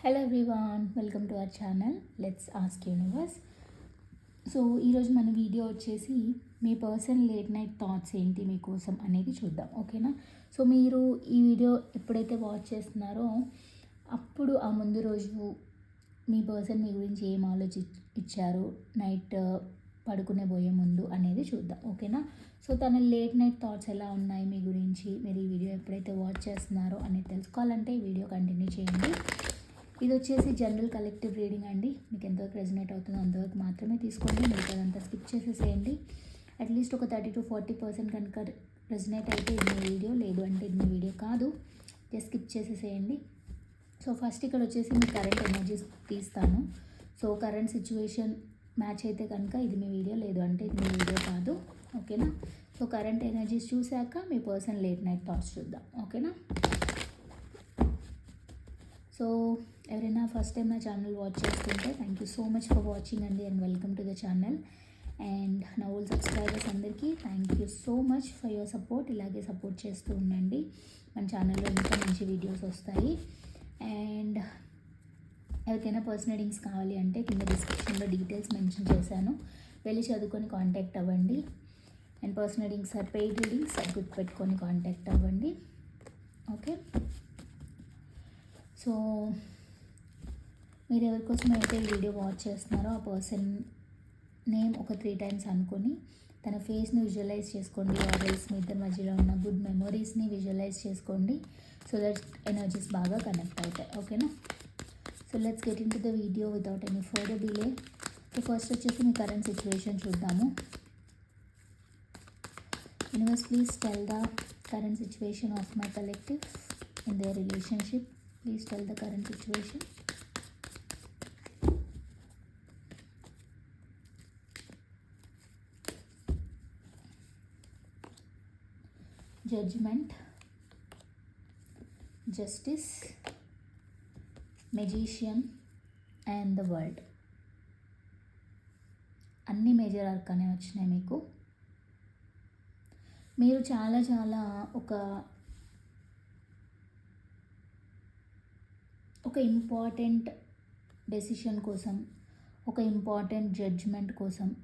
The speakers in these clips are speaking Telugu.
Hello everyone welcome to our channel let's ask universe so ఈరోజు మన వీడియో వచ్చేసి మీ పర్సన్ లేట్ నైట్ థాట్స్ ఏంటి మీకోసం అనేది చూద్దాం ఓకేనా సో మీరు ఈ వీడియో ఎప్పుడైతే వాచ్ చేస్తున్నారో అప్పుడు ఆ ముందు రోజు మీ పర్సన్ మీ గురించి ఏం ఆలోచి ఇచ్చారు నైట్ పడుకునే పోయే ముందు అనేది చూద్దాం ఓకేనా సో తన లేట్ నైట్ థాట్స్ ఎలా ఉన్నాయి మీ గురించి మీరు ఈ వీడియో ఎప్పుడైతే వాచ్ చేస్తున్నారో అనేది తెలుసుకోవాలంటే ఈ వీడియో కంటిన్యూ చేయండి. ఇది వచ్చేసి జనరల్ కలెక్టివ్ రీడింగ్ అండి. మీకు ఎంతవరకు రెజినేట్ అవుతుందో అంతవరకు మాత్రమే తీసుకోండి. మీకు అదంతా స్కిప్ చేసేసేయండి. అట్లీస్ట్ ఒక థర్టీ టు ఫార్టీ పర్సెంట్ కనుక రెజినేట్ అయితే ఇది మీ వీడియో. లేదు అంటే ఇది మీ వీడియో కాదు. జస్ట్ స్కిప్ చేసేసేయండి. సో ఫస్ట్ ఇక్కడ వచ్చేసి మీ కరెంట్ ఎనర్జీస్ తీస్తాను. సో కరెంట్ సిచ్యువేషన్ మ్యాచ్ అయితే కనుక ఇది మీ వీడియో. లేదు అంటే ఇది మీ వీడియో కాదు. ఓకేనా? సో కరెంట్ ఎనర్జీస్ చూశాక మీ పర్సన్ లేట్ నైట్ థాట్స్ చూద్దాం. ఓకేనా? సో ఎవరైనా ఫస్ట్ టైం నా ఛానల్ వాచ్ చేస్తుంటే thank you so much for watching అండి and welcome to the channel and నా ఓల్డ్ సబ్స్క్రైబర్స్ అందరికీ thank you so much for your support ఇలాగే సపోర్ట్ చేస్తూ ఉండండి. మన ఛానల్లో ఇంకా మంచి వీడియోస్ వస్తాయి. అండ్ ఎవరికైనా పర్సనల్ రీడింగ్స్ కావాలి అంటే కింద డిస్క్రిప్షన్లో డీటెయిల్స్ మెన్షన్ చేశాను. వెళ్ళి చదువుకొని కాంటాక్ట్ అవ్వండి. And personal readings or paid readings గుర్తు గుర్తుపెట్టుకొని కాంటాక్ట్ అవ్వండి. ఓకే సో మీరు ఎవరికోసం అయితే వీడియో వాచ్ చేస్తున్నారో ఆ పర్సన్ నేమ్ ఒక త్రీ టైమ్స్ అనుకొని తన ఫేస్ని విజువలైజ్ చేసుకోండి ఆర్ఎల్స్ మీ ఇద్దరి మధ్యలో ఉన్న గుడ్ మెమొరీస్ని విజువలైజ్ చేసుకోండి సో దట్ ఎనర్జీస్ బాగా కనెక్ట్ అవుతాయి. ఓకేనా? So let's get into the video without any further delay. So first వచ్చేసి మీ కరెంట్ సిచ్యువేషన్ చూద్దాము. Universe please tell the current situation of my collective in their relationship. Please tell the current situation. Judgment, Justice, Magician, and the World. అన్ని మేజర్ అర్కానే వచ్చినాయి మీకు మీరు చాలా చాలా ఒక ఒక ఇంపార్టెంట్ డెసిషన్ కోసం ఒక ఇంపార్టెంట్ జడ్జ్మెంట్ కోసం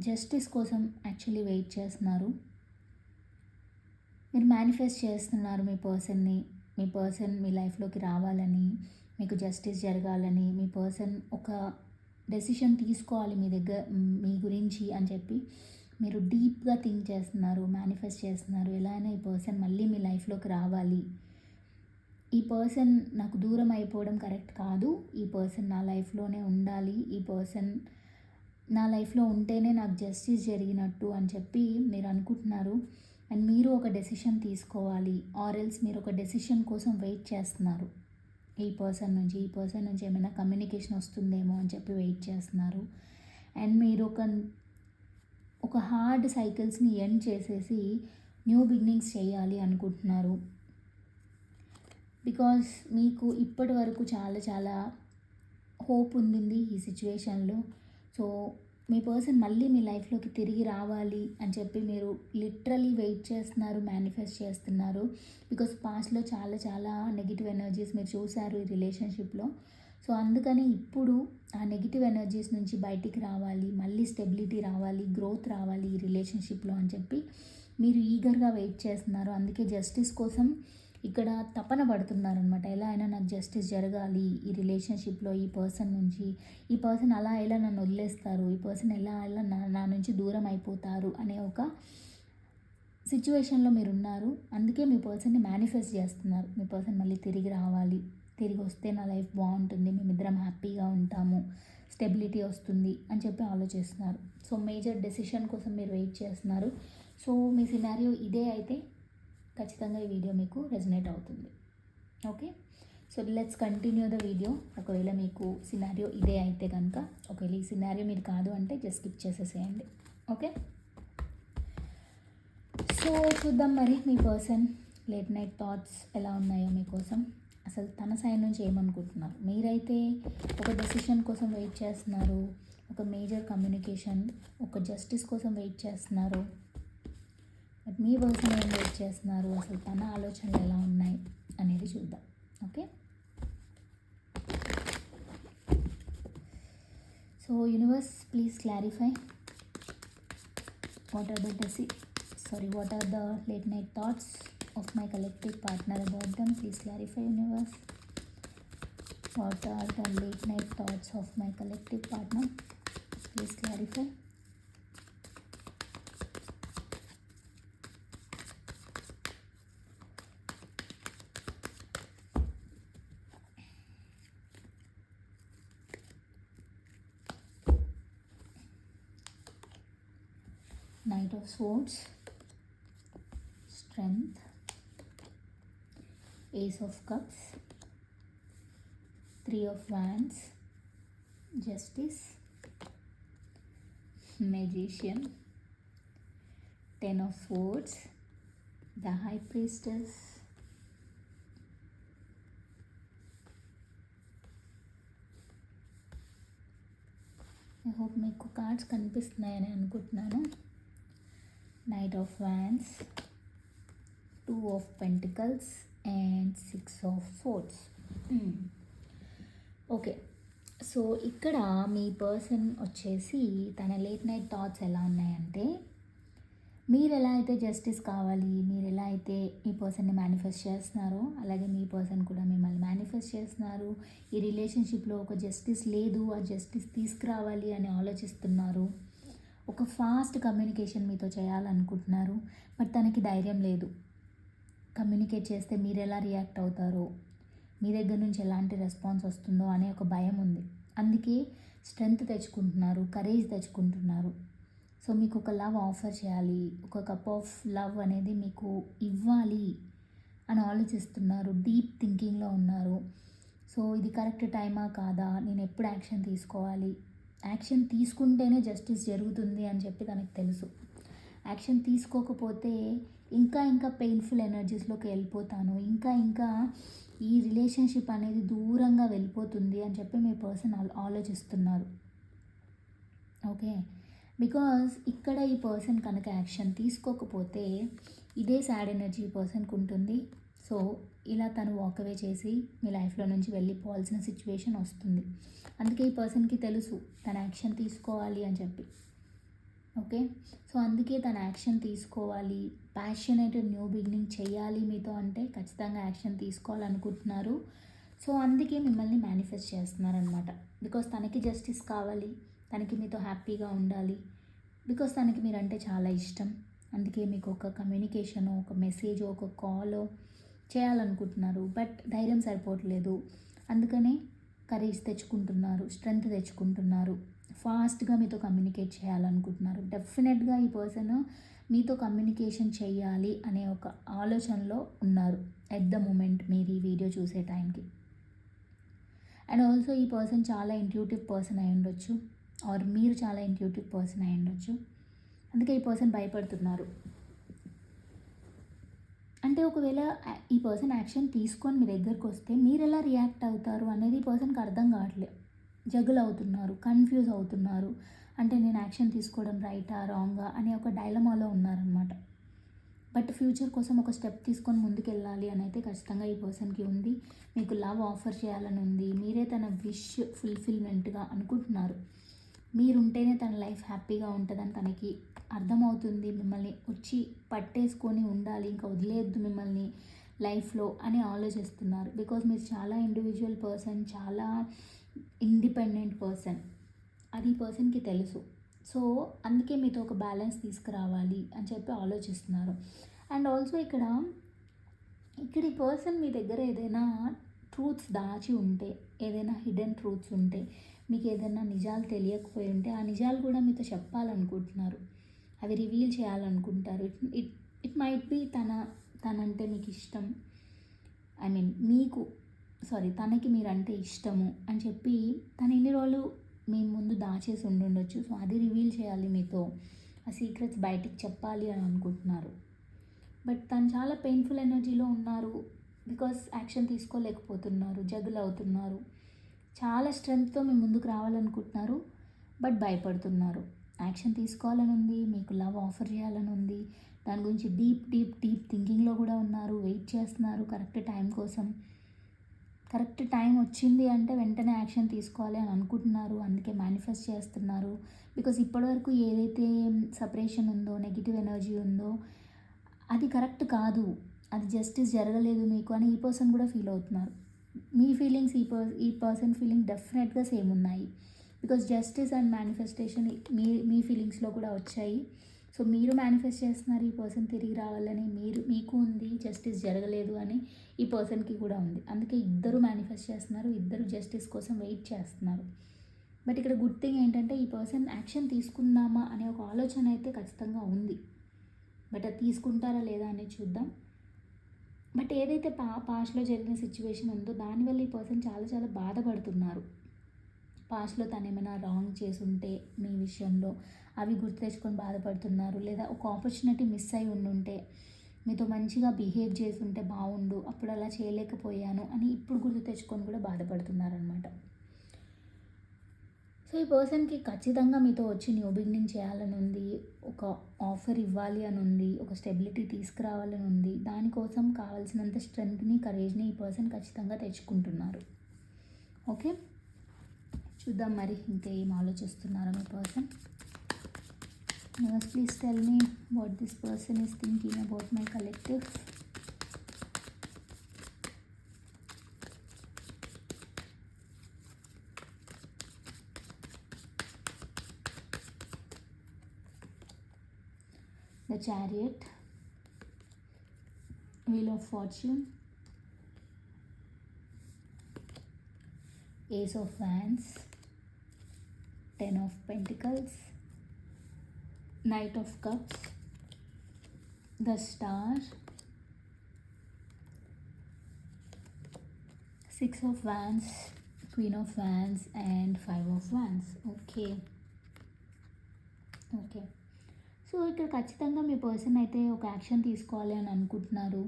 జస్టిస్ కోసం యాక్చువల్లీ వెయిట్ చేస్తున్నారు. మీరు మేనిఫెస్ట్ చేస్తున్నారు మీ పర్సన్ని మీ పర్సన్ మీ లైఫ్లోకి రావాలని మీకు జస్టిస్ జరగాలని మీ పర్సన్ ఒక డెసిషన్ తీసుకోవాలి మీ దగ్గర మీ గురించి అని చెప్పి మీరు డీప్గా థింక్ చేస్తున్నారు మేనిఫెస్ట్ చేస్తున్నారు. ఎలా అయినా ఈ పర్సన్ మళ్ళీ మీ లైఫ్లోకి రావాలి. ఈ పర్సన్ నాకు దూరం అయిపోవడం కరెక్ట్ కాదు. ఈ పర్సన్ నా లైఫ్లోనే ఉండాలి. ఈ పర్సన్ నా లైఫ్లో ఉంటేనే నాకు జస్టిస్ జరిగినట్టు అని చెప్పి మీరు అనుకుంటున్నారు. అండ్ మీరు ఒక డెసిషన్ తీసుకోవాలి. ఆర్ఎల్స్ మీరు ఒక డెసిషన్ కోసం వెయిట్ చేస్తున్నారు. ఈ పర్సన్ నుంచి ఈ పర్సన్ నుంచి ఏమైనా కమ్యూనికేషన్ వస్తుందేమో అని చెప్పి వెయిట్ చేస్తున్నారు. అండ్ మీరు ఒక ఒక హార్డ్ సైకిల్స్ని ఎండ్ చేసేసి న్యూ బిగినింగ్స్ చేయాలి అనుకుంటున్నారు. బికాస్ మీకు ఇప్పటి వరకు చాలా చాలా హోప్ ఉండింది ఈ సిచ్యువేషన్లో సో మీ పర్సన్ మళ్ళీ మీ లైఫ్లోకి తిరిగి రావాలి అని చెప్పి మీరు లిటరలీ వెయిట్ చేస్తున్నారు మేనిఫెస్ట్ చేస్తున్నారు. బికాస్ పాస్ట్లో చాలా చాలా నెగిటివ్ ఎనర్జీస్ మీరు చూశారు ఈ రిలేషన్షిప్లో సో అందుకని ఇప్పుడు ఆ నెగిటివ్ ఎనర్జీస్ నుంచి బయటికి రావాలి మళ్ళీ స్టెబిలిటీ రావాలి గ్రోత్ రావాలి ఈ రిలేషన్షిప్లో అని చెప్పి మీరు ఈగర్గా వెయిట్ చేస్తున్నారు. అందుకే జస్టిస్ కోసం ఇక్కడ తపన పడుతున్నారనమాట ఎలా అయినా నాకు జస్టిస్ జరగాలి. ఈ రిలేషన్షిప్లో ఈ పర్సన్ నుంచి ఈ పర్సన్ అలా ఎలా నన్ను వదిలేస్తారు. ఈ పర్సన్ ఎలా ఎలా నా నా నుంచి దూరం అయిపోతారు అనే ఒక సిచ్యువేషన్లో మీరు ఉన్నారు అందుకే మీ పర్సన్ని మేనిఫెస్ట్ చేస్తున్నారు. మీ పర్సన్ మళ్ళీ తిరిగి రావాలి. తిరిగి వస్తే నా లైఫ్ బాగుంటుంది. మేమిద్దరం హ్యాపీగా ఉంటాము. స్టెబిలిటీ వస్తుంది అని చెప్పి ఆలోచిస్తున్నారు. సో మేజర్ డెసిషన్ కోసం మీరు వెయిట్ చేస్తున్నారు. సో మీ సినారియో ఇదే అయితే ఖచ్చితంగా ఈ వీడియో మీకు రెజనేట్ అవుతుంది. Okay so let's continue the video ఒకవేళ మీకు సినారియో ఇదే అయితే కనుక ఒకవేళ ఈ సినారియో మీరు కాదు అంటే జస్ట్ స్కిప్ చేసేసేయండి. ఓకే సో చూద్దాం మరి మీ పర్సన్ లేట్ నైట్ థాట్స్ ఎలా ఉన్నాయో మీకోసం అసలు తన సైడ్ నుంచి ఏమనుకుంటున్నారు? మీరైతే ఒక డెసిషన్ కోసం వెయిట్ చేస్తున్నారు ఒక మేజర్ కమ్యూనికేషన్ ఒక జస్టిస్ కోసం వెయిట్ చేస్తున్నారు బట్ మీ పర్సన్ ఏం వెయిట్ చేస్తున్నారు అసలు తన ఆలోచనలు ఎలా ఉన్నాయి అనేది చూద్దాం. Okay? So universe please clarify what are the deci sorry what are the late night thoughts of my collective partner about them please clarify universe what are the late night thoughts of my collective partner please clarify Swords, Strength, Ace of Cups, Three of Wands, Justice, Magician, Ten of Swords, the High Priestess. I hope మీకు కార్డ్స్ కనిపిస్తున్నాయని అనుకుంటున్నాను knight of wands two of pentacles and six of swords okay so ఇక్కడ మీ పర్సన్ వచ్చేసి తన లేట్ నైట్ థాట్స్ ఎలా ఉన్నాయంటే మీరు ఎలా అయితే జస్టిస్ కావాలి మీరు ఎలా అయితే మీ పర్సన్ని మేనిఫెస్ట్ చేస్తున్నారో అలాగే మీ పర్సన్ కూడా మిమ్మల్ని మేనిఫెస్ట్ చేస్తున్నారు ఈ రిలేషన్షిప్లో ఒక జస్టిస్ లేదు ఆ జస్టిస్ తీసుకురావాలి అని ఆలోచిస్తున్నారు ఒక ఫాస్ట్ కమ్యూనికేషన్ మీతో చేయాలనుకుంటున్నారు బట్ తనకి ధైర్యం లేదు. కమ్యూనికేట్ చేస్తే మీరు ఎలా రియాక్ట్ అవుతారో మీ దగ్గర నుంచి ఎలాంటి రెస్పాన్స్ వస్తుందో అనే ఒక భయం ఉంది. అందుకే స్ట్రెంగ్త్ తెచ్చుకుంటున్నారు కరేజ్ తెచ్చుకుంటున్నారు. సో మీకు ఒక లవ్ ఆఫర్ చేయాలి ఒక కప్ ఆఫ్ లవ్ అనేది మీకు ఇవ్వాలి అని ఆలోచిస్తున్నారు డీప్ థింకింగ్లో ఉన్నారు. సో ఇది కరెక్ట్ టైమా కాదా నేను ఎప్పుడు యాక్షన్ తీసుకోవాలి యాక్షన్ తీసుకుంటేనే జస్టిస్ జరుగుతుంది అని చెప్పి తనకు తెలుసు. యాక్షన్ తీసుకోకపోతే ఇంకా ఇంకా పెయిన్ఫుల్ ఎనర్జీస్లోకి వెళ్ళిపోతాను. ఇంకా ఇంకా ఈ రిలేషన్షిప్ అనేది దూరంగా వెళ్ళిపోతుంది అని చెప్పి మీ పర్సన్ ఆలోచిస్తున్నారు. ఓకే? బికాజ్ ఇక్కడ ఈ పర్సన్ కనుక యాక్షన్ తీసుకోకపోతే ఇదే సాడ్ ఎనర్జీ పర్సన్కి ఉంటుంది. సో ఇలా తను వాక్ అవే చేసి మీ లైఫ్లో నుంచి వెళ్ళిపోవాల్సిన సిచ్యువేషన్ వస్తుంది. అందుకే ఈ పర్సన్కి తెలుసు తన యాక్షన్ తీసుకోవాలి అని చెప్పి. ఓకే సో అందుకే తన యాక్షన్ తీసుకోవాలి. ప్యాషనేట్ న్యూ బిగినింగ్ చేయాలి మీతో అంటే ఖచ్చితంగా యాక్షన్ తీసుకోవాలనుకుంటున్నారు. సో అందుకే మిమ్మల్ని మేనిఫెస్ట్ చేస్తున్నారనమాట బికాస్ తనకి జస్టిస్ కావాలి తనకి మీతో హ్యాపీగా ఉండాలి. బికాస్ తనకి మీరంటే చాలా ఇష్టం. అందుకే మీకు ఒక కమ్యూనికేషన్ ఒక మెసేజ్ ఒక కాల్ చేయాలనుకుంటున్నారు బట్ ధైర్యం సరిపోవట్లేదు. అందుకనే కరేజ్ తెచ్చుకుంటున్నారు స్ట్రెంగ్త్ తెచ్చుకుంటున్నారు. ఫాస్ట్గా మీతో కమ్యూనికేట్ చేయాలనుకుంటున్నారు. డెఫినెట్గా ఈ పర్సన్ మీతో కమ్యూనికేషన్ చేయాలి అనే ఒక ఆలోచనలో ఉన్నారు ఎట్ ద మూమెంట్ మీరు ఈ వీడియో చూసే టైంకి. అండ్ ఆల్సో ఈ పర్సన్ చాలా ఇంట్యూటివ్ పర్సన్ అయి ఉండొచ్చు ఆర్ మీరు చాలా ఇంట్యూటివ్ పర్సన్ అయి ఉండొచ్చు. అందుకే ఈ పర్సన్ భయపడుతున్నారు. అంటే ఒకవేళ ఈ పర్సన్ యాక్షన్ తీసుకొని మీ దగ్గరకు వస్తే మీరు ఎలా రియాక్ట్ అవుతారు అనేది ఈ పర్సన్కి అర్థం కావట్లేదు జగులు అవుతున్నారు కన్ఫ్యూజ్ అవుతున్నారు. అంటే నేను యాక్షన్ తీసుకోవడం రైటా రాంగా అనే ఒక డైలమాలో ఉన్నారనమాట బట్ ఫ్యూచర్ కోసం ఒక స్టెప్ తీసుకొని ముందుకు వెళ్ళాలి అని అయితే ఖచ్చితంగా ఈ పర్సన్కి ఉంది. మీకు లవ్ ఆఫర్ చేయాలని ఉంది. మీరే తన విష్ ఫుల్ఫిల్మెంట్గా అనుకుంటున్నారు. మీరుంటేనే తన లైఫ్ హ్యాపీగా ఉంటుందని తనకి అర్థమవుతుంది. మిమ్మల్ని వచ్చి పట్టేసుకొని ఉండాలి ఇంకా వదిలేయద్దు మిమ్మల్ని లైఫ్లో అని ఆలోచిస్తున్నారు. బికాజ్ మీరు చాలా ఇండివిజువల్ పర్సన్ చాలా ఇండిపెండెంట్ పర్సన్ అది పర్సన్కి తెలుసు. సో అందుకే మీతో ఒక బ్యాలెన్స్ తీసుకురావాలి అని చెప్పి ఆలోచిస్తున్నారు. అండ్ ఆల్సో ఇక్కడ ఇక్కడ ఈ పర్సన్ మీ దగ్గర ఏదైనా ట్రూత్స్ దాచి ఉంటే ఏదైనా హిడెన్ ట్రూత్స్ ఉంటే మీకు ఏదైనా నిజాలు తెలియకపోయి ఉంటే ఆ నిజాలు కూడా మీతో చెప్పాలనుకుంటున్నారు. అవి రివీల్ చేయాలనుకుంటారు. It it it might be తన తనంటే మీకు ఇష్టం ఐ మీన్ మీకు సారీ తనకి మీరంటే ఇష్టము అని చెప్పి తను ఎన్ని రోజులు మీ ముందు దాచేసి ఉండుండొచ్చు. సో అది రివీల్ చేయాలి మీతో. ఆ సీక్రెట్స్ బయటికి చెప్పాలి అని అనుకుంటున్నారు. బట్ తను చాలా పెయిన్ఫుల్ ఎనర్జీలో ఉన్నారు. Because action తీసుకోలేకపోతున్నారు. జగులు అవుతున్నారు చాలా స్ట్రెంగ్త్తో మీ ముందుకు రావాలనుకుంటున్నారు బట్ భయపడుతున్నారు. యాక్షన్ తీసుకోవాలని ఉంది మీకు లవ్ ఆఫర్ చేయాలని ఉంది దాని గురించి డీప్ డీప్ డీప్ థింకింగ్లో కూడా ఉన్నారు వెయిట్ చేస్తున్నారు కరెక్ట్ టైం కోసం. కరెక్ట్ టైం వచ్చింది అంటే వెంటనే యాక్షన్ తీసుకోవాలి అని అనుకుంటున్నారు అందుకే మేనిఫెస్ట్ చేస్తున్నారు. బికాజ్ ఇప్పటివరకు ఏదైతే సపరేషన్ ఉందో నెగిటివ్ ఎనర్జీ ఉందో అది కరెక్ట్ కాదు. అది జస్టిస్ జరగలేదు మీకు అని ఈ పర్సన్ కూడా ఫీల్ అవుతున్నారు. మీ ఫీలింగ్స్ ఈ పర్ ఈ పర్సన్ ఫీలింగ్ డెఫినెట్గా సేమ్ ఉన్నాయి. బికాస్ జస్టిస్ అండ్ మేనిఫెస్టేషన్ మీ మీ ఫీలింగ్స్లో కూడా వచ్చాయి. సో మీరు మేనిఫెస్ట్ చేస్తున్నారు ఈ పర్సన్ తిరిగి రావాలని మీరు మీకు ఉంది జస్టిస్ జరగలేదు అని ఈ పర్సన్కి కూడా ఉంది. అందుకే ఇద్దరు మేనిఫెస్ట్ చేస్తున్నారు ఇద్దరు జస్టిస్ కోసం వెయిట్ చేస్తున్నారు. బట్ ఇక్కడ గుడ్ థింగ్ ఏంటంటే ఈ పర్సన్ యాక్షన్ తీసుకుందామా అనే ఒక ఆలోచన అయితే ఖచ్చితంగా ఉంది. బట్ అది తీసుకుంటారా లేదా అనేది చూద్దాం. బట్ ఏదైతే పా పాస్ట్లో జరిగిన సిచ్యువేషన్ ఉందో దానివల్ల ఈ పర్సన్ చాలా చాలా బాధపడుతున్నారు. పాస్ట్లో తను ఏమైనా రాంగ్ చేసుంటే మీ విషయంలో అవి గుర్తు తెచ్చుకొని బాధపడుతున్నారు లేదా ఒక ఆపర్చునిటీ మిస్ అయి ఉండుంటే మీతో మంచిగా బిహేవ్ చేసుంటే బాగుండు అప్పుడు అలా చేయలేకపోయాను అని ఇప్పుడు గుర్తు తెచ్చుకొని కూడా బాధపడుతున్నారనమాట సో ఈ పర్సన్కి ఖచ్చితంగా మీతో వచ్చి న్యూ బిగినింగ్ చేయాలని ఉంది ఒక ఆఫర్ ఇవ్వాలి అని ఉంది ఒక స్టెబిలిటీ తీసుకురావాలని ఉంది దానికోసం కావాల్సినంత స్ట్రెంగ్త్ని కరేజ్ని ఈ పర్సన్ ఖచ్చితంగా తెచ్చుకుంటున్నారు. ఓకే? చూద్దాం మరి ఇంకా ఏం ఆలోచిస్తున్నారో మీ person. Please tell me what this person is thinking about my collective the chariot wheel of fortune ace of wands ten of pentacles knight of cups the star six of wands queen of wands and five of wands. Okay. Okay so ఇక్కడ ఖచ్చితంగా మీ పర్సన్ అయితే ఒక యాక్షన్ తీసుకోవాలి అని అనుకుంటున్నారు.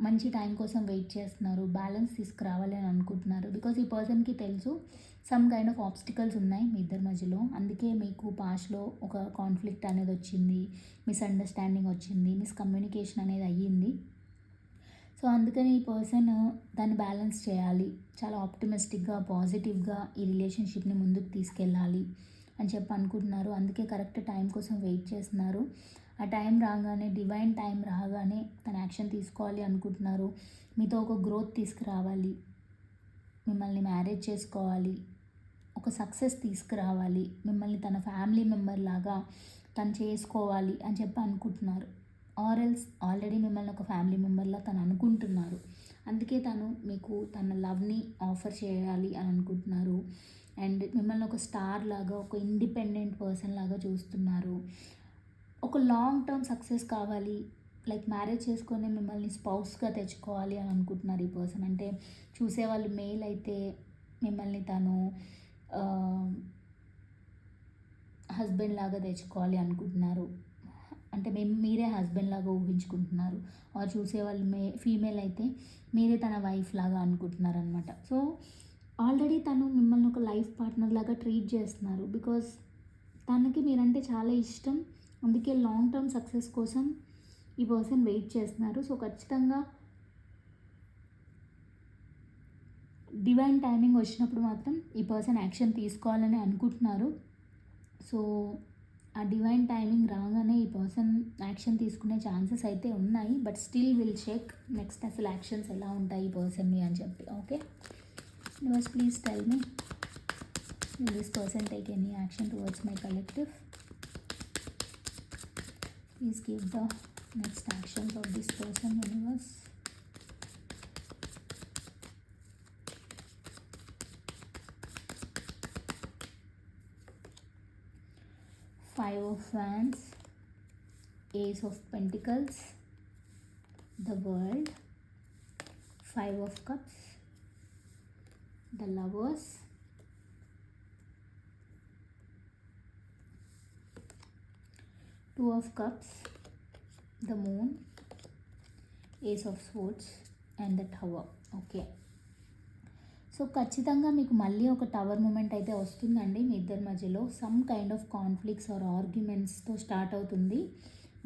మంచి టైం కోసం వెయిట్ చేస్తున్నారు. బ్యాలెన్స్ తీసుకురావాలి అని అనుకుంటున్నారు. బికాజ్ ఈ పర్సన్కి తెలుసు సమ్ కైండ్ ఆఫ్ ఆబ్స్టికల్స్ ఉన్నాయి మీ ఇద్దరి మధ్యలో. అందుకే మీకు పాస్ట్లో ఒక కాన్ఫ్లిక్ట్ అనేది వచ్చింది మిస్అండర్స్టాండింగ్ వచ్చింది మిస్కమ్యూనికేషన్ అనేది అయ్యింది. సో అందుకని ఈ పర్సన్ దాన్ని బ్యాలెన్స్ చేయాలి. చాలా ఆప్టిమిస్టిక్గా పాజిటివ్గా ఈ రిలేషన్షిప్ని ముందుకు తీసుకెళ్ళాలి. అని చెప్పి అనుకుంటున్నారు. అందుకే కరెక్ట్ టైం కోసం వెయిట్ చేస్తున్నారు. ఆ టైం రాగానే డివైన్ టైం రాగానే తన యాక్షన్ తీసుకోవాలి అనుకుంటున్నారు. మీతో ఒక గ్రోత్ తీసుకురావాలి. మిమ్మల్ని మ్యారేజ్ చేసుకోవాలి. ఒక సక్సెస్ తీసుకురావాలి. మిమ్మల్ని తన ఫ్యామిలీ మెంబర్ లాగా తను చేసుకోవాలి అని చెప్పి అనుకుంటున్నారు. ఆర్ఎల్స్ ఆల్రెడీ మిమ్మల్ని ఒక ఫ్యామిలీ మెంబర్లా తను అనుకుంటున్నారు. అందుకే తను మీకు తన లవ్ని ఆఫర్ చేయాలి అని అనుకుంటున్నారు. అండ్ మిమ్మల్ని ఒక స్టార్ లాగా ఒక ఇండిపెండెంట్ పర్సన్ లాగా చూస్తున్నారు. ఒక లాంగ్ టర్మ్ సక్సెస్ కావాలి లైక్ మ్యారేజ్ చేసుకొని మిమ్మల్ని స్పౌస్గా తెచ్చుకోవాలి అని అనుకుంటున్నారు ఈ పర్సన్. అంటే చూసేవాళ్ళు మెయిల్ అయితే మిమ్మల్ని తను హస్బెండ్ లాగా తెచ్చుకోవాలి అనుకుంటున్నారు. అంటే మేము మీరే హస్బెండ్ లాగా ఊహించుకుంటున్నారు. ఆర్ చూసేవాళ్ళు మే ఫీమేల్ అయితే మీరే తన వైఫ్ లాగా అనుకుంటున్నారు అనమాట సో ఆల్రెడీ తను మిమ్మల్ని ఒక లైఫ్ పార్ట్నర్ లాగా ట్రీట్ చేస్తున్నారు. బికాస్ తనకి మీరంటే చాలా ఇష్టం. అందుకే లాంగ్ టర్మ్ సక్సెస్ కోసం ఈ పర్సన్ వెయిట్ చేస్తున్నారు. సో ఖచ్చితంగా డివైన్ టైమింగ్ వచ్చినప్పుడు మాత్రం ఈ పర్సన్ యాక్షన్ తీసుకోవాలని అనుకుంటున్నారు. సో ఆ డివైన్ టైమింగ్ రాగానే ఈ పర్సన్ యాక్షన్ తీసుకునే ఛాన్సెస్ అయితే ఉన్నాయి. But still will check next అసలు యాక్షన్స్ ఎలా ఉంటాయి ఈ పర్సన్ని అని చెప్పి. Okay? Universe, please tell me will this person take any action towards my collective? Please give the next actions of this person, universe. Five of Wands, Ace of Pentacles, the World, Five of Cups, the Lovers, Two of Cups, the Moon, Ace of Swords, and the tower okay so ఖచ్చితంగా మీకు మళ్ళీ ఒక టవర్ మూమెంట్ అయితే వస్తుందండి మీ ఇద్దరి మధ్యలో. Some kind of conflicts or ఆర్గ్యుమెంట్స్తో start అవుతుంది.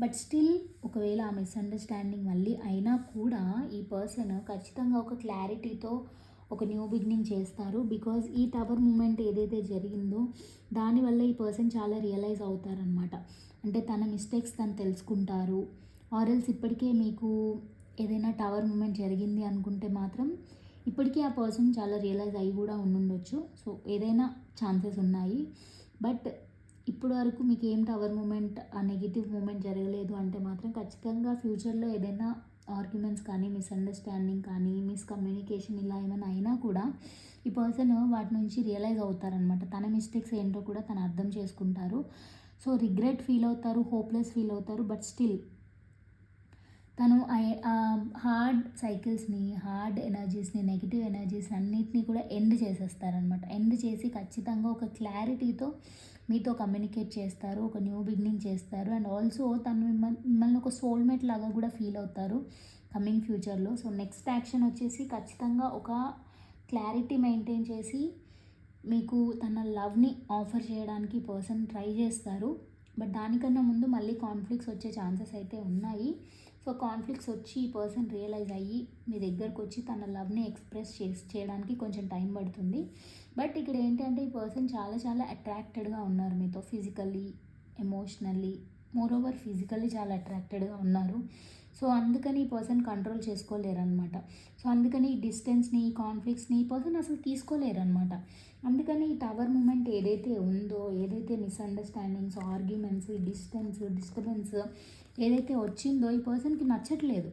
బట్ స్టిల్ ఒకవేళ ఆ మిస్అండర్స్టాండింగ్ మళ్ళీ అయినా కూడా ఈ పర్సన్ ఖచ్చితంగా ఒక క్లారిటీతో ఒక న్యూ బిగినింగ్ చేస్తారు. బికాజ్ ఈ టవర్ మూమెంట్ ఏదైతే జరిగిందో దానివల్ల ఈ పర్సన్ చాలా రియలైజ్ అవుతారనమాట అంటే తన మిస్టేక్స్ తను తెలుసుకుంటారు. ఆర్ఎల్స్ ఇప్పటికే మీకు ఏదైనా టవర్ మూమెంట్ జరిగింది అనుకుంటే మాత్రం ఇప్పటికీ ఆ పర్సన్ చాలా రియలైజ్ అయ్యి కూడా ఉండుండొచ్చు. సో ఏదైనా ఛాన్సెస్ ఉన్నాయి. బట్ ఇప్పటి వరకు మీకు ఏం టవర్ మూమెంట్ ఆ నెగిటివ్ మూమెంట్ జరగలేదు అంటే మాత్రం ఖచ్చితంగా ఫ్యూచర్లో ఏదైనా ఆర్గ్యుమెంట్స్ కానీ మిస్అండర్స్టాండింగ్ కానీ మిస్కమ్యూనికేషన్ ఇలా ఏమైనా అయినా కూడా ఈ పర్సన్ వాటి నుంచి రియలైజ్ అవుతారనమాట తన మిస్టేక్స్ ఏంటో కూడా తను అర్థం చేసుకుంటారు. సో రిగ్రెట్ ఫీల్ అవుతారు హోప్లెస్ ఫీల్ అవుతారు బట్ స్టిల్ తను హార్డ్ సైకిల్స్ని హార్డ్ ఎనర్జీస్ని నెగిటివ్ ఎనర్జీస్ అన్నిటినీ కూడా ఎండ్ చేసేస్తారనమాట ఎండ్ చేసి ఖచ్చితంగా ఒక క్లారిటీతో మీతో కమ్యూనికేట్ చేస్తారు ఒక న్యూ బిగినింగ్ చేస్తారు అండ్ ఆల్సో తను మిమ్మల్ని మిమ్మల్ని ఒక సోల్మేట్ లాగా కూడా ఫీల్ అవుతారు కమింగ్ ఫ్యూచర్లో సో నెక్స్ట్ యాక్షన్ వచ్చేసి ఖచ్చితంగా ఒక క్లారిటీ మెయింటైన్ చేసి మీకు తన లవ్ని ఆఫర్ చేయడానికి పర్సన్ ట్రై చేస్తారు. బట్ దానికన్నా ముందు మళ్ళీ కాన్ఫ్లిక్ట్స్ వచ్చే ఛాన్సెస్ అయితే ఉన్నాయి. సో కాన్ఫ్లిక్ట్స్ వచ్చి ఈ పర్సన్ రియలైజ్ అయ్యి మీ దగ్గరకు వచ్చి తన లవ్ని ఎక్స్ప్రెస్ చేసి చేయడానికి కొంచెం టైం పడుతుంది. బట్ ఇక్కడ ఏంటంటే ఈ పర్సన్ చాలా చాలా అట్రాక్టెడ్గా ఉన్నారు మీతో physically emotionally. Moreover physically చాలా అట్రాక్టెడ్గా ఉన్నారు. సో అందుకని ఈ పర్సన్ కంట్రోల్ చేసుకోలేరు అనమాట సో అందుకని ఈ డిస్టెన్స్ని ఈ కాన్ఫ్లిక్ట్స్ని ఈ పర్సన్ అసలు తీసుకోలేరు అనమాట అందుకని ఈ టవర్ మూమెంట్ ఏదైతే ఉందో ఏదైతే మిస్అండర్స్టాండింగ్స్ ఆర్గ్యుమెంట్స్ డిస్టెన్స్ డిస్టర్బెన్స్ ఏదైతే వచ్చిందో ఈ పర్సన్కి నచ్చట్లేదు.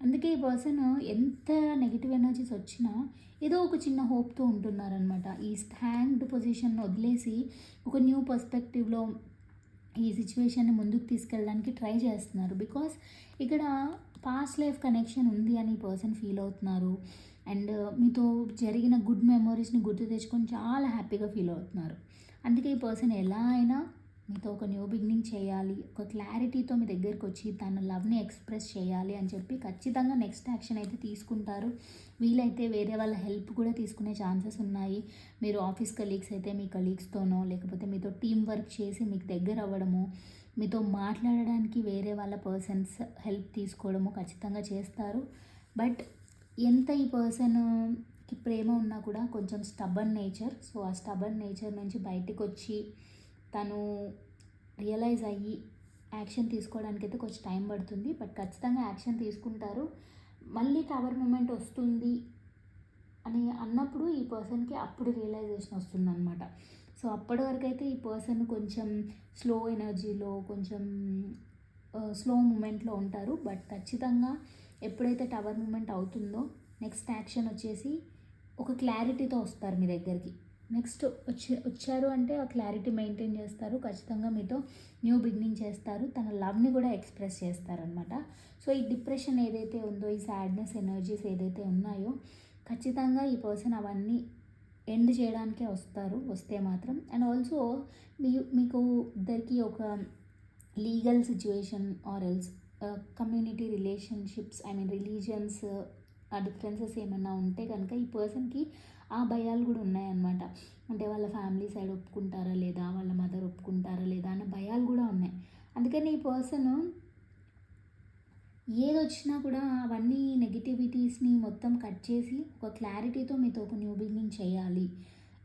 అందుకే ఈ పర్సన్ ఎంత నెగిటివ్ ఎనర్జీస్ వచ్చినా ఏదో ఒక చిన్న హోప్తో ఉంటున్నారనమాట ఈ హ్యాంగ్డ్ పొజిషన్ వదిలేసి ఒక న్యూ పర్స్పెక్టివ్లో ఈ సిచ్యువేషన్ని ముందుకు తీసుకెళ్ళడానికి ట్రై చేస్తున్నారు. బికాస్ ఇక్కడ పాస్ట్ లైఫ్ కనెక్షన్ ఉంది అని ఈ పర్సన్ ఫీల్ అవుతున్నారు. అండ్ మీతో జరిగిన గుడ్ మెమరీస్ని గుర్తు తెచ్చుకొని చాలా హ్యాపీగా ఫీల్ అవుతున్నారు. అందుకే ఈ పర్సన్ ఎలా అయినా మీతో ఒక న్యూ బిగినింగ్ చేయాలి ఒక క్లారిటీతో మీ దగ్గరికి వచ్చి తన లవ్ని ఎక్స్ప్రెస్ చేయాలి అని చెప్పి ఖచ్చితంగా నెక్స్ట్ యాక్షన్ అయితే తీసుకుంటారు. వీలైతే వేరే వాళ్ళ హెల్ప్ కూడా తీసుకునే ఛాన్సెస్ ఉన్నాయి. మీరు ఆఫీస్ కలీగ్స్ అయితే మీ కలీగ్స్తోనో లేకపోతే మీతో టీం వర్క్ చేసి మీకు దగ్గర అవ్వడము మీతో మాట్లాడడానికి వేరే వాళ్ళ పర్సన్స్ హెల్ప్ తీసుకోవడము ఖచ్చితంగా చేస్తారు. బట్ ఎంత ఈ పర్సన్కి ప్రేమ ఉన్నా కూడా కొంచెం స్టబన్ నేచర్ సో ఆ స్టబన్ నేచర్ నుంచి బయటకు వచ్చి తను రియలైజ్ అయ్యి యాక్షన్ తీసుకోవడానికి అయితే కొంచెం టైం పడుతుంది. బట్ ఖచ్చితంగా యాక్షన్ తీసుకుంటారు. మళ్ళీ టవర్ మూమెంట్ వస్తుంది అని అన్నప్పుడు ఈ పర్సన్కి అప్పుడు రియలైజేషన్ వస్తుందన్నమాట. సో అప్పటి వరకు అయితే ఈ పర్సన్ కొంచెం స్లో ఎనర్జీలో కొంచెం స్లో మూమెంట్లో ఉంటారు. బట్ ఖచ్చితంగా ఎప్పుడైతే టవర్ మూమెంట్ అవుతుందో నెక్స్ట్ యాక్షన్ వచ్చేసి ఒక క్లారిటీతో వస్తారు మీ దగ్గరికి. నెక్స్ట్ వచ్చి వచ్చారు అంటే ఆ క్లారిటీ మెయింటైన్ చేస్తారు. ఖచ్చితంగా మీతో న్యూ బిగినింగ్ చేస్తారు. తన లవ్ని కూడా ఎక్స్ప్రెస్ చేస్తారనమాట సో ఈ డిప్రెషన్ ఏదైతే ఉందో ఈ సాడ్నెస్ ఎనర్జీస్ ఏదైతే ఉన్నాయో ఖచ్చితంగా ఈ పర్సన్ అవన్నీ ఎండ్ చేయడానికే వస్తారు వస్తే మాత్రం. అండ్ ఆల్సో మీ మీకు ఇద్దరికి ఒక legal situation or else community relationships I mean religions ఆ డిఫరెన్సెస్ ఏమైనా ఉంటే కనుక ఈ పర్సన్కి ఆ భయాలు కూడా ఉన్నాయన్నమాట. అంటే వాళ్ళ ఫ్యామిలీ సైడ్ ఒప్పుకుంటారా లేదా? వాళ్ళ మదర్ ఒప్పుకుంటారా లేదా? అన్న భయాలు కూడా ఉన్నాయి. అందుకని ఈ పర్సన్ ఏది వచ్చినా కూడా అవన్నీ నెగిటివిటీస్ని మొత్తం కట్ చేసి ఒక క్లారిటీతో మీతో ఒక న్యూ బిగినింగ్ చేయాలి.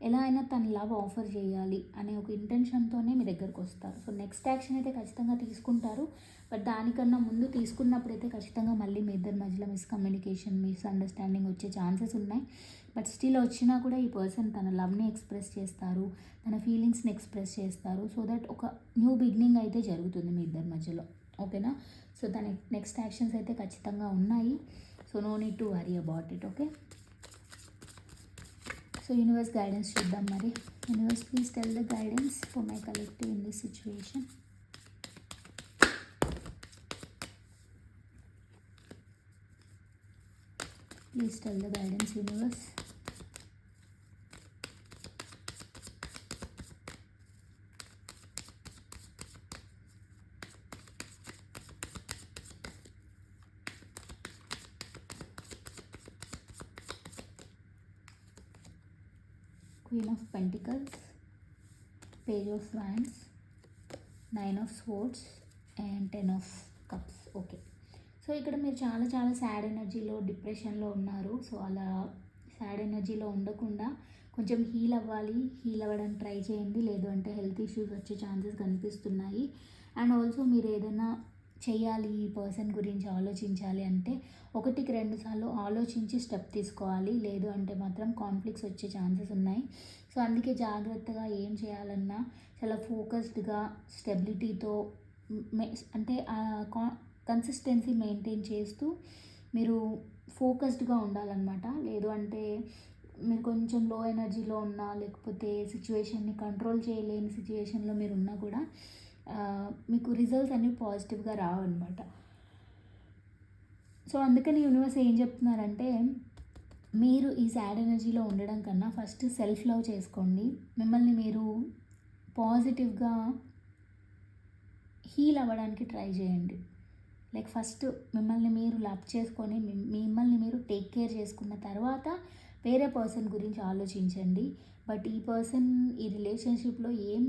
ఎలా అయినా తన లవ్ ఆఫర్ చేయాలి అనే ఒక ఇంటెన్షన్తోనే మీ దగ్గరకు వస్తారు. సో నెక్స్ట్ యాక్షన్ అయితే ఖచ్చితంగా తీసుకుంటారు. బట్ దానికన్నా ముందు తీసుకున్నప్పుడు అయితే ఖచ్చితంగా మళ్ళీ మీ ఇద్దరి మధ్యలో మిస్కమ్యూనికేషన్ మిస్అండర్స్టాండింగ్ వచ్చే ఛాన్సెస్ ఉన్నాయి. బట్ స్టిల్ వచ్చినా కూడా ఈ పర్సన్ తన లవ్ని ఎక్స్ప్రెస్ చేస్తారు తన ఫీలింగ్స్ని ఎక్స్ప్రెస్ చేస్తారు. సో దట్ ఒక న్యూ బిగినింగ్ అయితే జరుగుతుంది మీ ఇద్దరి మధ్యలో. ఓకేనా? సో దాని నెక్స్ట్ యాక్షన్స్ అయితే ఖచ్చితంగా ఉన్నాయి. So no need to worry about it okay? So universe guidance చూద్దాం మరి. Universe please tell the guidance for my collective in this situation. Please tell the guidance universe Queen of Pentacles, of wands nine of sports and ten of cups okay so ఇక్కడ మీరు చాలా చాలా సాడ్ ఎనర్జీలో డిప్రెషన్లో ఉన్నారు. సో అలా సాడ్ ఎనర్జీలో ఉండకుండా కొంచెం హీల్ అవ్వాలి హీల్ అవ్వడానికి ట్రై చేయండి. లేదు అంటే హెల్త్ ఇష్యూస్ వచ్చే ఛాన్సెస్ కనిపిస్తున్నాయి. అండ్ ఆల్సో మీరు ఏదైనా చేయాలి ఈ పర్సన్ గురించి ఆలోచించాలి అంటే ఒకటికి రెండు సార్లు ఆలోచించి స్టెప్ తీసుకోవాలి. లేదు అంటే మాత్రం కాన్ఫ్లిక్ట్స్ వచ్చే ఛాన్సెస్ ఉన్నాయి. సో అందుకే జాగ్రత్తగా ఏం చేయాలన్నా చాలా ఫోకస్డ్గా స్టెబిలిటీతో అంటే కన్సిస్టెన్సీ మెయింటైన్ చేస్తూ మీరు ఫోకస్డ్గా ఉండాలన్నమాట. లేదు అంటే మీరు కొంచెం లో ఎనర్జీలో ఉన్నా లేకపోతే సిచ్యువేషన్ని కంట్రోల్ చేయలేని సిచ్యువేషన్లో మీరు ఉన్నా కూడా మీకు రిజల్ట్స్ అన్నీ పాజిటివ్గా రావన్నమాట. సో అందుకని యూనివర్స్ ఏం చెప్తున్నారంటే మీరు ఈ సాడ్ ఎనర్జీలో ఉండడం కన్నా ఫస్ట్ సెల్ఫ్ లవ్ చేసుకోండి. మిమ్మల్ని మీరు పాజిటివ్గా హీల్ అవ్వడానికి ట్రై చేయండి. లైక్ ఫస్ట్ మిమ్మల్ని మీరు లవ్ చేసుకొని మిమ్మల్ని మీరు టేక్ కేర్ చేసుకున్న తర్వాత వేరే పర్సన్ గురించి ఆలోచించండి. బట్ ఈ పర్సన్ ఈ రిలేషన్షిప్లో ఏం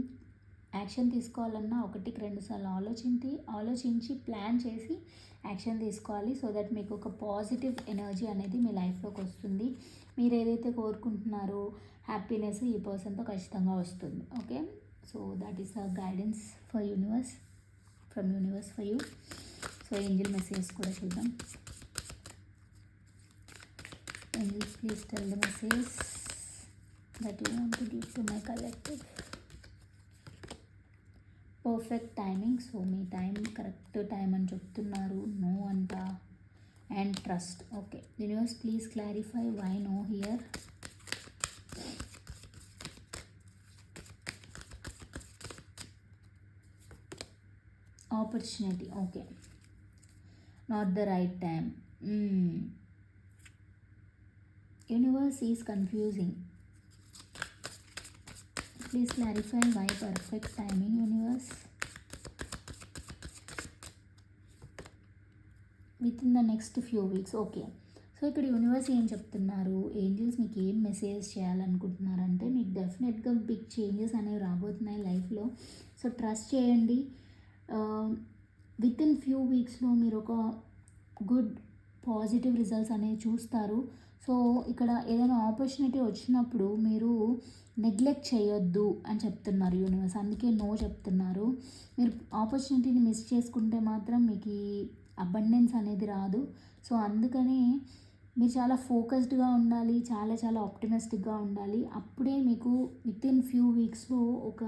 యాక్షన్ తీసుకోవాలన్నా ఒకటికి రెండు సార్లు ఆలోచించి ఆలోచించి ప్లాన్ చేసి యాక్షన్ తీసుకోవాలి. సో దట్ మీకు ఒక పాజిటివ్ ఎనర్జీ అనేది మీ లైఫ్లోకి వస్తుంది. మీరు ఏదైతే కోరుకుంటున్నారో హ్యాపీనెస్ ఈ పర్సన్తో ఖచ్చితంగా వస్తుంది. Okay? So that is a guidance for universe from universe for you. So angel message కూడా చూద్దాం. angels please tell the message that you want to give to perfect timing so me time correct time అని చెప్తున్నారు. నో అంట. And trust okay universe please clarify why no here opportunity okay not the right time universe is confusing please clarify why perfect timing universe? With in the next few weeks okay so ఇక్కడ యూనివర్స్ ఏం చెప్తున్నారు? ఏంజల్స్ మీకు ఏం మెసేజ్ చేయాలనుకుంటున్నారంటే మీకు డెఫినెట్గా బిగ్ చేంజెస్ అనేవి రాబోతున్నాయి లైఫ్లో. సో ట్రస్ట్ చేయండి. విత్ ఇన్ ఫ్యూ వీక్స్లో మీరు ఒక గుడ్ పాజిటివ్ రిజల్ట్స్ అనేవి చూస్తారు. సో ఇక్కడ ఏదైనా ఆపర్చునిటీ వచ్చినప్పుడు మీరు నెగ్లెక్ట్ చేయొద్దు అని చెప్తున్నారు యూనివర్స్ అందుకే నో చెప్తున్నారు. మీరు ఆపర్చునిటీని మిస్ చేసుకుంటే మాత్రం మీకు ఈ అబండెన్స్ అనేది రాదు. సో అందుకని మీరు చాలా ఫోకస్డ్గా ఉండాలి చాలా చాలా ఆప్టిమిస్టిక్గా ఉండాలి. అప్పుడే మీకు విత్ ఇన్ ఫ్యూ వీక్స్లో ఒక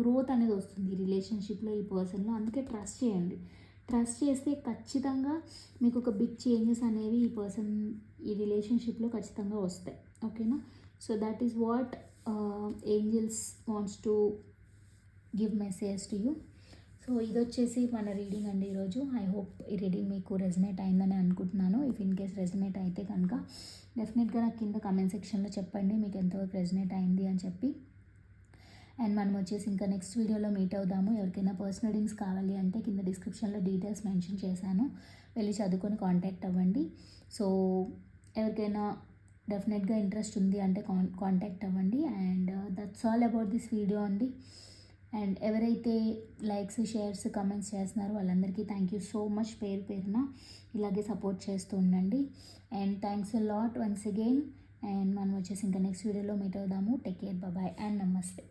గ్రోత్ అనేది వస్తుంది రిలేషన్షిప్లో ఈ పర్సన్లో అందుకే ట్రస్ట్ చేయండి. ట్రస్ట్ చేస్తే ఖచ్చితంగా మీకు ఒక బిగ్ చేంజెస్ అనేవి ఈ పర్సన్ ఈ రిలేషన్షిప్లో ఖచ్చితంగా వస్తాయి. ఓకేనా so that is what angels wants to give message to you so ఇది వచ్చేసి మన రీడింగ్ అండి ఈరోజు. ఐ హోప్ ఈ రీడింగ్ మీకు రెజినేట్ అయిందని అనుకుంటున్నాను. ఇఫ్ ఇన్ కేస్ రెజినేట్ అయితే కనుక డెఫినెట్గా నాకు కింద కమెంట్ సెక్షన్లో చెప్పండి. మీకు ఎంతవరకు రెజినేట్ అయింది అని చెప్పి. అండ్ మనం వచ్చేసి ఇంకా నెక్స్ట్ వీడియోలో మీట్ అవుదాము. ఎవరికైనా పర్సనల్ రీడింగ్స్ కావాలి అంటే కింద డిస్క్రిప్షన్లో డీటెయిల్స్ మెన్షన్ చేశాను. వెళ్ళి చదువుకొని కాంటాక్ట్ అవ్వండి. సో ఎవరికైనా డెఫినెట్గా ఇంట్రెస్ట్ ఉంది అంటే కాన్ కాంటాక్ట్ అవ్వండి and that's all about this video అండి. అండ్ ఎవరైతే లైక్స్ షేర్స్ కమెంట్స్ చేస్తున్నారో వాళ్ళందరికీ థ్యాంక్ యూ సో మచ్ పేరు పేరున ఇలాగే సపోర్ట్ చేస్తూ ఉండండి. And thanks lot once again and మనం వచ్చేసి ఇంకా నెక్స్ట్ వీడియోలో మీట్ అవుదాము. టేక్ కేర్ బాయ్ అండ్ నమస్తే